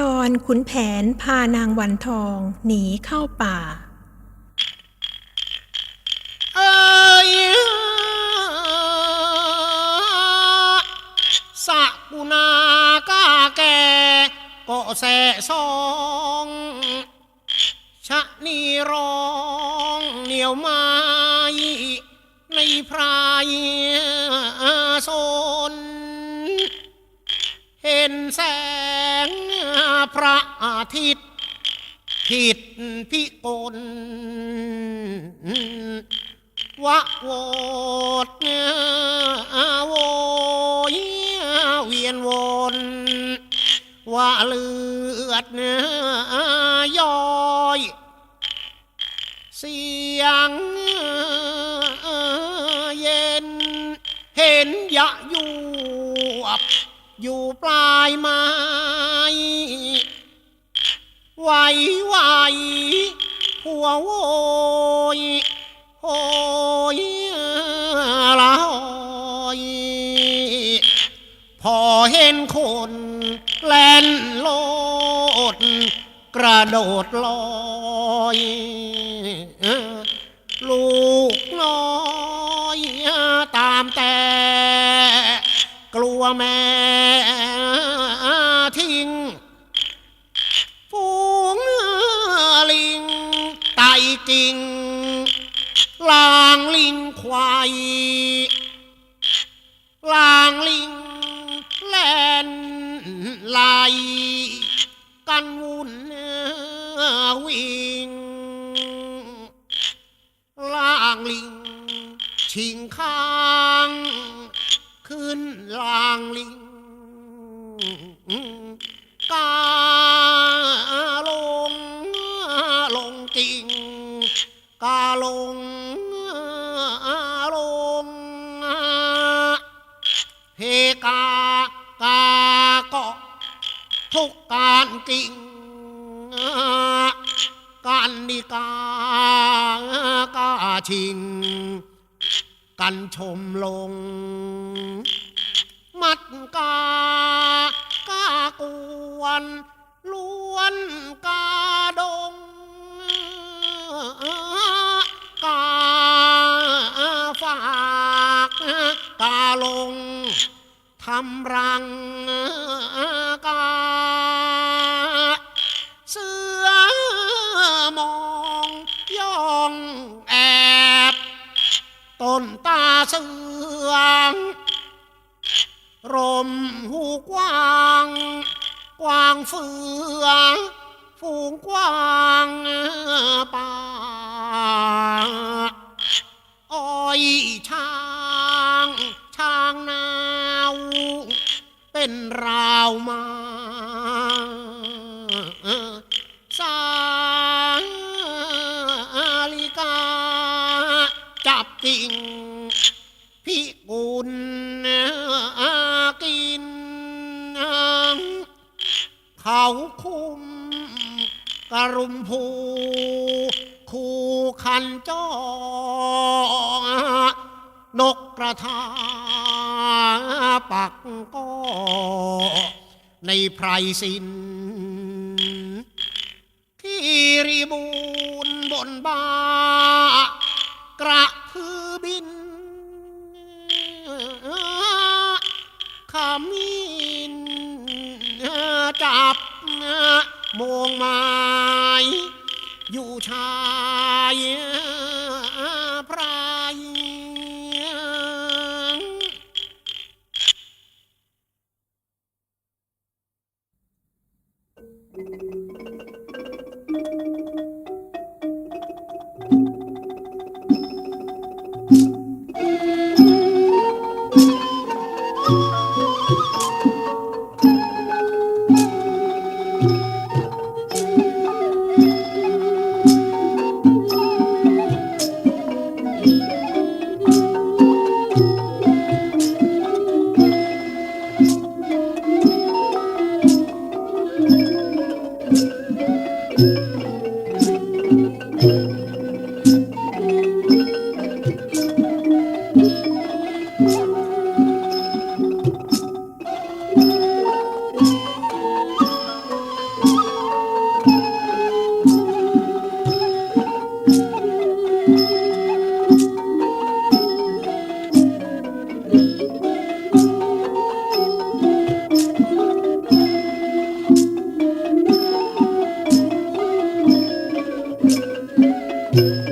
ตอนขุนแผนพานางวันทองหนีเข้าป่า เอ้ยสะกุณากาแก่ก็แสซองชะนีร้องเหนียวไม้ในพรายสนเห็นแสง พระอาทิตย์ผิดพิกลวะโวดโวยเวียนวนว่าเลือดย้อย เสียงเย็น เห็นยะยวบอยู่ปลายไม้ ไหวไหวหัวโวยโอยละอยพอเห็นคนแล่นโลด กระโดดลอยลูกน้อยตามแต่ กลัวแม่ ไต่กิ่งลางลิงควายลางลิงแลนไหลกันวุ่นวิ่งลางลิง ชิงข้าง ขึ้นลางลิงกาลงลงกิ่ง กาลงลงเพกากาเกาะทุกการกิ่งกันนิกากาชิง กันชมลง มัดกากากวนล้วนกาดง ลงทำรังกาเสือมองย่องแอบต้นตาเสืองรมหูกว้าง กว้างเฟืองฝูงกว้างป่า เป็นราวมาสาลิกา จับกิ่งพิกุลกิน เขาคุมกระุมผูคูคันจอนกกระทา ปักก็ในไพรสินที่รีบูนบนบากระพือบินขมิ้นจับมงไม้อยู่ชา Música